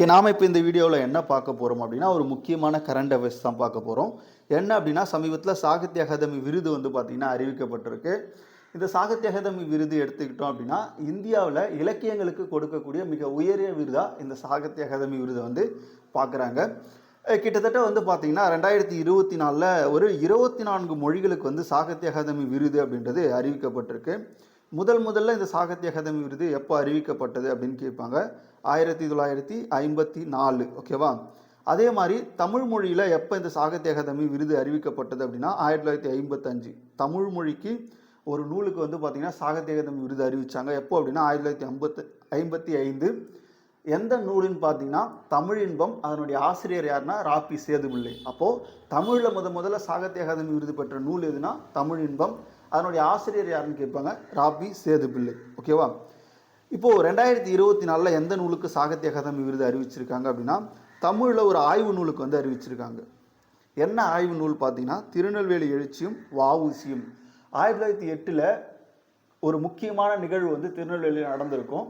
Okay நாம் இப்போ இந்த வீடியோவில் என்ன பார்க்க போகிறோம் அப்படின்னா ஒரு முக்கியமான கரண்ட் அஃபேர்ஸ் தான் பார்க்க போகிறோம் என்ன அப்படின்னா சமீபத்தில் சாகித்ய அகாதமி விருது வந்து பார்த்திங்கன்னா அறிவிக்கப்பட்டிருக்கு. இந்த சாகித்ய அகாதமி விருது எடுத்துக்கிட்டோம் அப்படின்னா இந்தியாவில் இலக்கியங்களுக்கு கொடுக்கக்கூடிய மிக உயரிய விருதாக இந்த சாகித்ய அகாதமி விருதை வந்து பார்க்குறாங்க. கிட்டத்தட்ட வந்து பார்த்தீங்கன்னா ரெண்டாயிரத்தி இருபத்தி நாலில் ஒரு இருபத்தி நான்கு மொழிகளுக்கு வந்து சாகித்ய அகாதமி விருது அப்படின்றது அறிவிக்கப்பட்டிருக்கு. முதல் முதல்ல இந்த சாகித்ய அகாதமி விருது எப்போ அறிவிக்கப்பட்டது அப்படின்னு கேட்பாங்க. ஆயிரத்தி தொள்ளாயிரத்தி ஐம்பத்தி நாலு ஓகேவா அதே மாதிரி தமிழ் மொழியில் எப்போ இந்த சாகித்ய அகாதமி விருது அறிவிக்கப்பட்டது அப்படின்னா ஆயிரத்தி தொள்ளாயிரத்தி ஐம்பத்தஞ்சு. தமிழ் மொழிக்கு ஒரு நூலுக்கு வந்து பார்த்திங்கன்னா சாகித்ய அகாதமி விருது அறிவித்தாங்க எப்போ அப்படின்னா ஆயிரத்தி தொள்ளாயிரத்தி ஐம்பத்து ஐம்பத்தி ஐந்து. எந்த நூலுன்னு பார்த்தீங்கன்னா தமிழ் இன்பம் அதனுடைய ஆசிரியர் யாருன்னா ராபி சேதுபிள்ளை. அப்போது தமிழில் முத முதல்ல சாகித்ய அகாதமி விருது பெற்ற நூல் எதுனா தமிழ் இன்பம் அதனுடைய ஆசிரியர் யாருன்னு கேட்பாங்க? ராபி சேதுபிள்ளை ஓகேவா இப்போது ரெண்டாயிரத்தி இருபத்தி நாலில் எந்த நூலுக்கு சாகித்ய அகாதமி விருது அறிவிச்சிருக்காங்க அப்படின்னா தமிழில் ஒரு ஆய்வு நூலுக்கு வந்து அறிவிச்சிருக்காங்க. என்ன ஆய்வு நூல் பார்த்தீங்கன்னா திருநெல்வேலி எழுச்சியும் வஉசியும். ஆயிரத்தி தொள்ளாயிரத்தி எட்டில் ஒரு முக்கியமான நிகழ்வு வந்து திருநெல்வேலியில் நடந்திருக்கும்.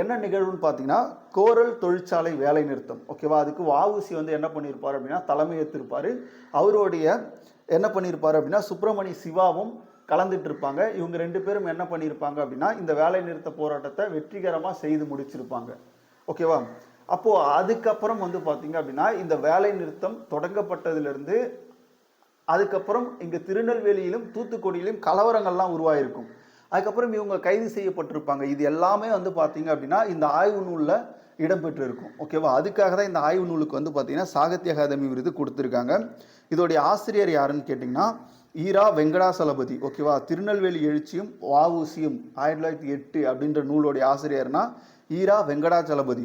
என்ன நிகழ்வுன்னு பார்த்தீங்கன்னா கோரல் தொழிற்சாலை வேலை நிறுத்தம். ஓகேவா? அதுக்கு வாவுசி வந்து என்ன பண்ணியிருப்பார் அப்படின்னா தலைமை ஏற்றிருப்பார் அவருடைய என்ன பண்ணியிருப்பார் அப்படின்னா சுப்பிரமணி சிவாவும் கலந்துட்டு இருப்பாங்க இவங்க ரெண்டு பேரும் என்ன பண்ணியிருப்பாங்க அப்படின்னா இந்த வேலை நிறுத்த போராட்டத்தை வெற்றிகரமாக செய்து முடிச்சிருப்பாங்க. ஓகேவா அப்போது அதுக்கப்புறம் வந்து பார்த்தீங்க அப்படின்னா இந்த வேலை நிறுத்தம் தொடங்கப்பட்டதுலேருந்து அதுக்கப்புறம் இங்கே திருநெல்வேலியிலும் தூத்துக்குடியிலும் கலவரங்கள்லாம் உருவாயிருக்கும். அதுக்கப்புறம் இவங்க கைது செய்யப்பட்டிருப்பாங்க. இது எல்லாமே வந்து பார்த்தீங்க அப்படின்னா இந்த ஆய்வு நூலில் இடம்பெற்றிருக்கும். ஓகேவா அதுக்காக தான் இந்த ஆய்வு நூலுக்கு வந்து பார்த்தீங்கன்னா சாகித்ய அகாதமி விருது கொடுத்துருக்காங்க. இதோடைய ஆசிரியர் யாருன்னு கேட்டிங்கன்னா ஈரா வெங்கடாசலபதி ஓகேவா? திருநெல்வேலி எழுச்சியும் வாவூசியும் ஆயிரத்தி தொள்ளாயிரத்தி எட்டு அப்படின்ற நூலுடைய ஆசிரியர்னா ஈரா வெங்கடாச்சலபதி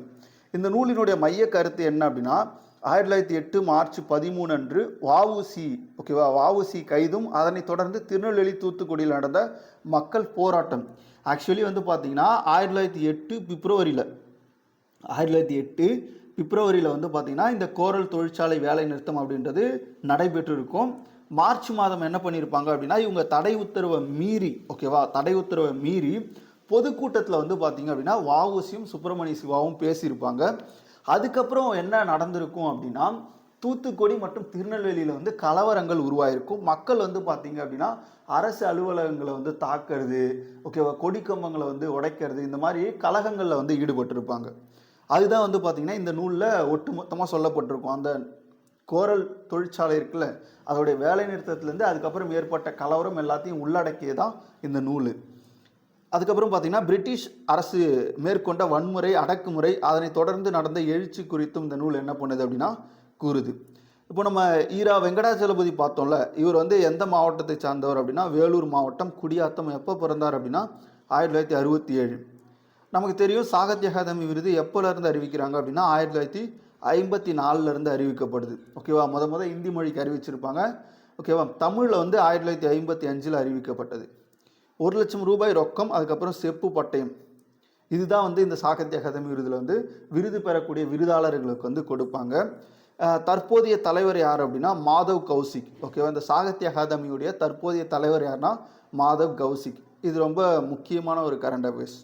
இந்த நூலினுடைய மைய கருத்து என்ன அப்படின்னா ஆயிரத்தி தொள்ளாயிரத்தி எட்டு மார்ச் பதிமூணு அன்று வஉசி ஓகேவா? வஉசி கைதும் அதனைத் தொடர்ந்து திருநெல்வேலி தூத்துக்குடியில் நடந்த மக்கள் போராட்டம். ஆக்சுவலி வந்து பார்த்தீங்கன்னா ஆயிரத்தி தொள்ளாயிரத்தி எட்டு பிப்ரவரியில் ஆயிரத்தி தொள்ளாயிரத்தி எட்டு பிப்ரவரியில் வந்து பார்த்திங்கன்னா இந்த கோரல் தொழிற்சாலை வேலை நிறுத்தம் அப்படின்றது நடைபெற்றிருக்கும். மார்ச் மாதம் என்ன பண்ணியிருப்பாங்க அப்படின்னா இவங்க தடை உத்தரவை மீறி ஓகேவா தடை உத்தரவை மீறி பொதுக்கூட்டத்தில் வந்து பார்த்திங்க அப்படின்னா வஉசியும் சுப்பிரமணிய சிவாவும் பேசியிருப்பாங்க. அதுக்கப்புறம் என்ன நடந்திருக்கும் அப்படின்னா தூத்துக்குடி மற்றும் திருநெல்வேலியில் வந்து கலவரங்கள் உருவாயிருக்கும். மக்கள் வந்து பார்த்தீங்க அப்படின்னா அரசு அலுவலகங்களை வந்து தாக்கிறது ஓகேவா கொடி கம்பங்களை வந்து உடைக்கிறது இந்த மாதிரி கலகங்களில் வந்து ஈடுபட்டிருப்பாங்க. அதுதான் வந்து பார்த்திங்கன்னா இந்த நூலில் ஒட்டுமொத்தமாக சொல்லப்பட்டிருக்கும். அந்த கோரல் தொழிற்சாலை இருக்குல்ல அதோடைய வேலை நிறுத்தத்துலேருந்து அதுக்கப்புறம் ஏற்பட்ட கலவரம் எல்லாத்தையும் உள்ளடக்கியதான் இந்த நூல். அதுக்கப்புறம் பார்த்தீங்கன்னா பிரிட்டிஷ் அரசு மேற்கொண்ட வன்முறை அடக்குமுறை அதனை தொடர்ந்து நடந்த எழுச்சி குறித்தும் இந்த நூல் என்ன பண்ணுது அப்படின்னா கூறுது. இப்போ நம்ம ஈரா வெங்கடாச்சலபதி பார்த்தோம்ல இவர் வந்து எந்த மாவட்டத்தை சார்ந்தவர் அப்படின்னா வேலூர் மாவட்டம் குடியாத்தம். எப்போ பிறந்தார் அப்படின்னா ஆயிரத்தி தொள்ளாயிரத்தி அறுபத்தி ஏழு. நமக்கு தெரியும் சாகித்ய அகாதமி விருது எப்போலேருந்து அறிவிக்கிறாங்க அப்படின்னா ஆயிரத்தி தொள்ளாயிரத்தி ஐம்பத்தி நாலுலேருந்து அறிவிக்கப்படுது. ஓகேவா முத முத இந்தி மொழிக்கு அறிவிச்சிருப்பாங்க. ஓகேவா தமிழில் வந்து ஆயிரத்தி தொள்ளாயிரத்தி ஐம்பத்தி அஞ்சில் அறிவிக்கப்பட்டது. ஒரு லட்சம் ரூபாய் ரொக்கம் அதுக்கப்புறம் செப்பு பட்டயம். இதுதான் வந்து இந்த சாகித்ய அகாதமி விருதில் வந்து விருது பெறக்கூடிய விருதாளர்களுக்கு வந்து கொடுப்பாங்க. தற்போதைய தலைவர் யார் அப்படின்னா மாதவ் கௌசிக். ஓகேவா இந்த சாகித்ய அகாதமியுடைய தற்போதைய தலைவர் யாருன்னா மாதவ் கௌசிக். இது ரொம்ப முக்கியமான ஒரு கரண்ட் அஃபேர்ஸ்